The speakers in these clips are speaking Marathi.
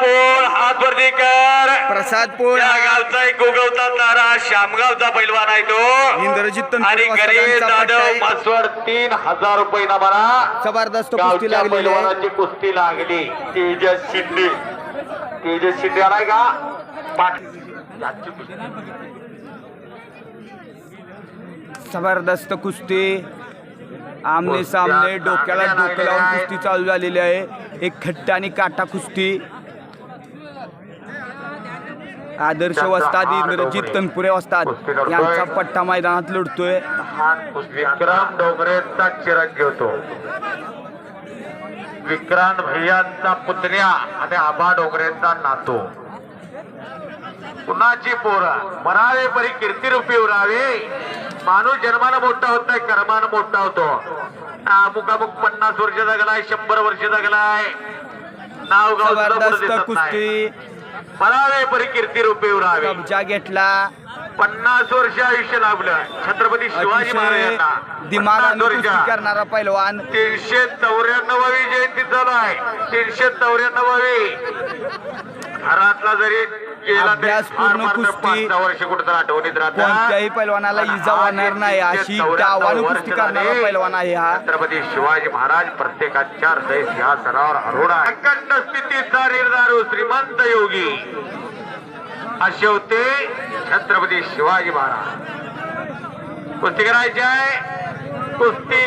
पोळ हात वरती कर प्रसाद पोळ त्या गावचा एक उगवता तारा श्यामगावचा पैलवान आहे तो. इंद्रजित आणि गणेश वस्तादांचा जाधव. मासवड तीन हजार रुपये ना मला जबरदस्त कुस्ती आहे. पैलवानाची कुस्ती लागली. तेजस शिंदे. तेजस शिंदे आलाय का. जबरदस्त कुस्ती. आमने सामने डोक्याला डोकं लावून कुस्ती चालू झालेली आहे. एक खट्ट आणि काटा कुस्ती. आदर्श वस्ताद इंद्रजित तनपुरे वस्ताद यांचा पट्टा मैदानात लढतोय. विक्रांत डोंगरेचा चिराग घेतो विक्रांत भैयांचा पुतण्या आणि आबा डोंगरेचा नातो. कुणाची पोरा? मरावे परी कीर्ती रूपी उरावे. माणूस जन्माला मोठा होत नाही कर्मानं मोठा होतो. अमुक अमुक पन्नास वर्ष जगलाय शंभर वर्ष जगलाय. नाव गाव. कुस्ती. मरावे परी कीर्ती रूपी उरावे. कब्जा घेतला. पन्नास वर्ष आयुष्य लाभलं. छत्रपती शिवाजी महाराजांना पन्नास वर्ष. करणारा पैलवान. तीनशे चौऱ्याण्णवावी जयंती चालू आहे. तीनशे चौऱ्याण्णवावी. घरातला जरी अभ्यास पूर्ण कुस्ती. कोणत्याही पैलवानाला इजा होणार नाही. अशी डावानं कुस्ती करणारा. पैलवान आहे हा. छत्रपती शिवाजी महाराज प्रत्येकाच्या हृदय सिंहासनावर अखंड स्थितीचा निर्धारू श्रीमंत योगी. असे होते छत्रपती शिवाजी महाराज. कुस्ती करायची आहे. कुस्ती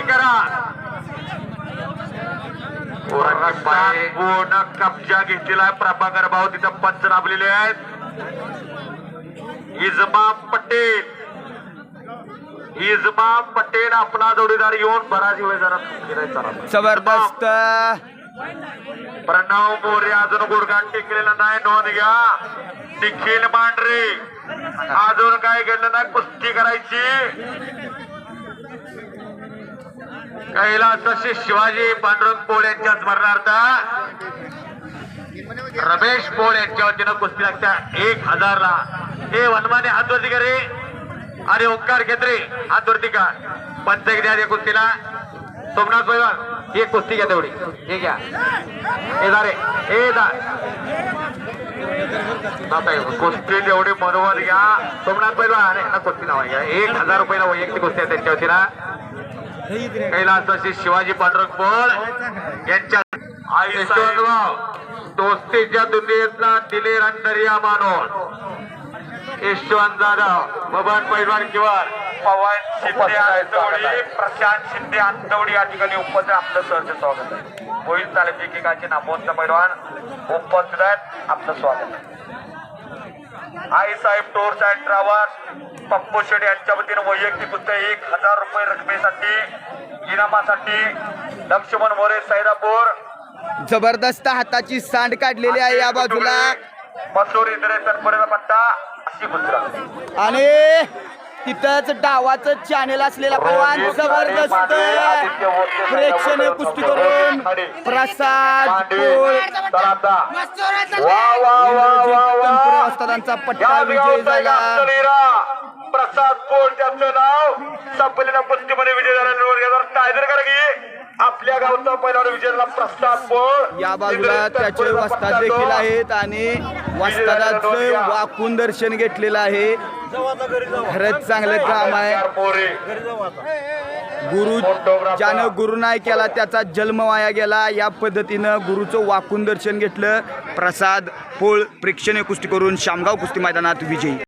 पूर्ण कब्जा घेतलेला आहे. प्रभाकर भाऊ तिथं पंच दाबलेले आहेत. इजमा पटेल. इजमा पटेल आपला जोडीदार येऊन बराच वेळ जरा. जबरदस्त. प्रणव मोरे अजून गुडघाट टेकलेला नाही. नोंद घ्या. निखिल मांढरे. अजून काय घडलं नाही? कुस्ती करायची. कैलास असे शिवाजी पांडुरंग पोळ यांच्या स्मरणार्थ? रमेश पोळ यांच्या वतीनं कुस्ती लागत्या. एक हजारला. हे वनमाने हातवरती करे. रे अरे ओंकार खेत्रे हातवरती का? पंच द्या त्या कुस्तीला. सोमनाथ पैलवान एक कुस्ती घ्या तेवढी. हे घ्या. हे जा रे. हे दा कुस्ती तेवढी मनोबल घ्या. सोमनाथ पैलवान अरे ना कुस्ती नाव घ्या एक हजार रुपयाला वैयक्तिक कुस्ती आहे त्यांच्या वतीला कैलासाची शिवाजी पांडुरंग पोळ यांच्या यशवंतराव दोस्तीच्या दुनियेतला दिलेर अंतरिया मानून यशवंत जाधव बबन पैलवान किंवार पवन शिंदे आंतवडी प्रशांत शिंदे आंतवडी या ठिकाणी उपस्थित आपलं सहर्ष स्वागत आहे. होईल चालेल एकेकाचे नामवंत पैलवान उपस्थित आहेत. आपलं स्वागत आहे. Aai Saheb tours and travels Pappu Shed यांच्या वतीनं वैयक्तिक कुस्त्या एक हजार रुपये रकमेसाठी इनामासाठी लक्ष्मण मोरे सैदापूर. जबरदस्त हाताची सांड काढलेली आहे या बाजूला. मसूर इंद्रे तनपुरेचा पट्टा अशी कुस्ती आणि तिथंच डावाचं चॅनेल असलेला पैलवान जबरदस्त प्रेक्षणीय कुस्ती करून प्रसाद वस्तादांचा पट्टा विजय झाला. प्रसाद कोण त्याचं नाव संपलेल्या कुस्तीमध्ये विजय झाल्यानंतर टायगर करा की आपल्या गावचा पहिला विजय झाला प्रसाद पोळ या बाजूला त्याचे वस्ताद देखील आहेत आणि वस्तादाचं वाकून दर्शन घेतलेलं आहे. खरंच चांगलं काम आहे. गुरु ज्यानं गुरु नाही केला त्याचा जन्म वाया गेला. या पद्धतीनं गुरुचं वाकून दर्शन घेतलं. प्रसाद पोळ प्रेक्षणीय कुस्ती करून शामगाव कुस्ती मैदानात विजयी.